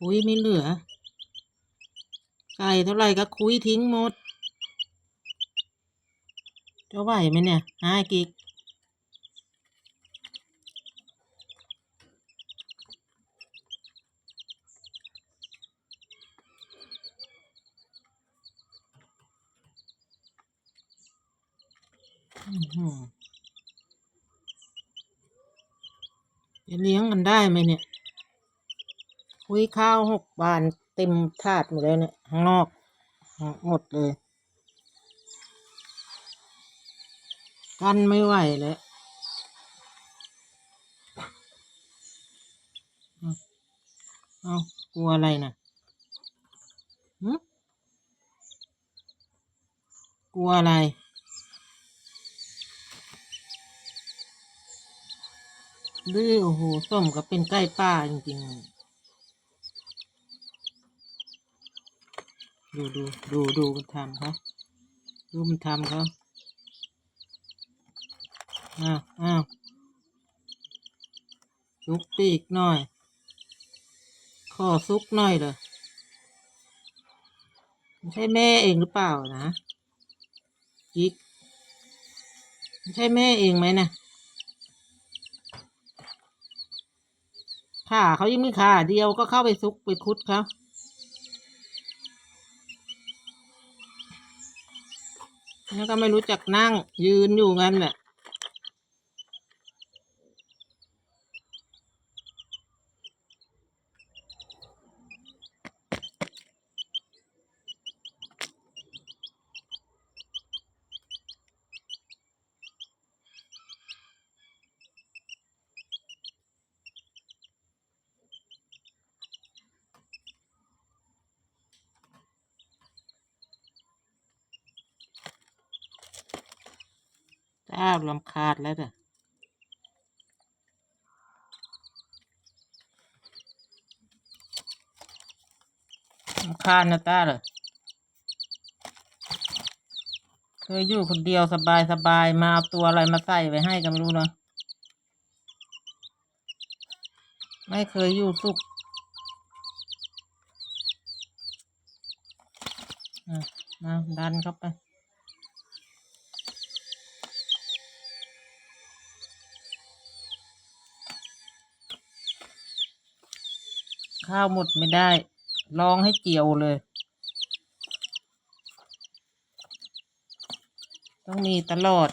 คุยไม่เหลือ ไก่เท่าไหร่ก็คุยทิ้งหมด จะไหวไหมเนี่ยหาไอ้กิกจะเลี้ยงกันได้ไหมเนี่ย คุยข้าวหกบานเต็มถาดหมดแล้วเนี่ยข้างนอกหมดเลย กันไม่ไหวแล้วเอาเอากลัวอะไรนะกลัวอะไรดื้อโอ้โหส้มก็เป็นใกล้ป้าจริงๆ ดูดูดูดูมันทำเขาดูมันทำเขาอ้าวอ้าวซุกปีกหน่อยขอซุกหน่อยเลยไม่ใช่แม่เองหรือเปล่านะจิกไม่ใช่แม่เองไหมนะขาเขายังมีขาเดียวก็เข้าไปซุกไปคุดเขา แล้วก็ไม่รู้จักนั่งยืนอยู่งั้นแหละ จ้าลำคาญแล้วเด้อลำคาญนะต้าเลยเคยอยู่คนเดียวสบายสบายมาเอาตัวอะไรมาใส่ไว้ให้กันไม่รู้เนาะไม่เคยอยู่สุขอะมาดันเข้าไป ข้าวหมดไม่ได้ลองให้เจียวเลย ต้องมีตลอด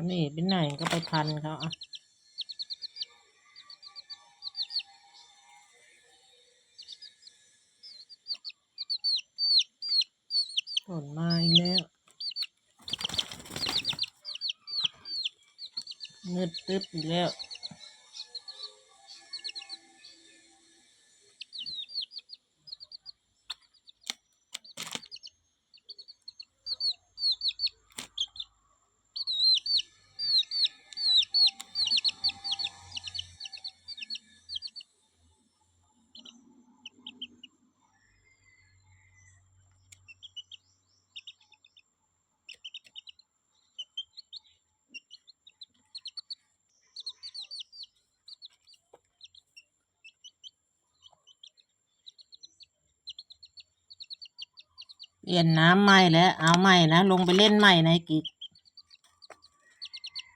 จะหนีไปไหนก็ไปพันเขาอะฝนมาอีกแล้วเงืดตึ๊บอีกแล้ว เปลี่ยนน้ำใหม่แล้ว เอาใหม่นะลงไปเล่นใหม่ในกิก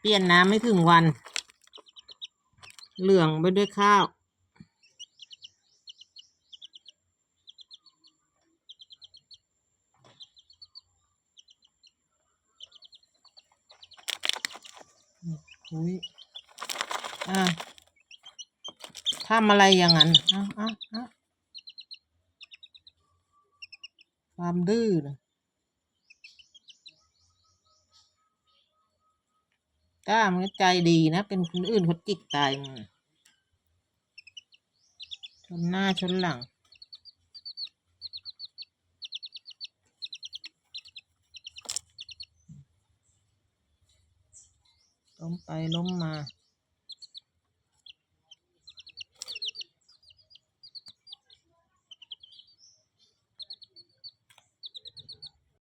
เปลี่ยนน้ำไม่ถึงวัน เหลืองไปด้วยข้าว อุ้ยอะทำอะไรอย่างนั้นอ้าเอ้าเอ้า ความดื้อนะก้ามันใจดีนะ เป็นคนอื่นเขาจิกตายมึงชนหน้าชนหลัง ล้มไปล้มมา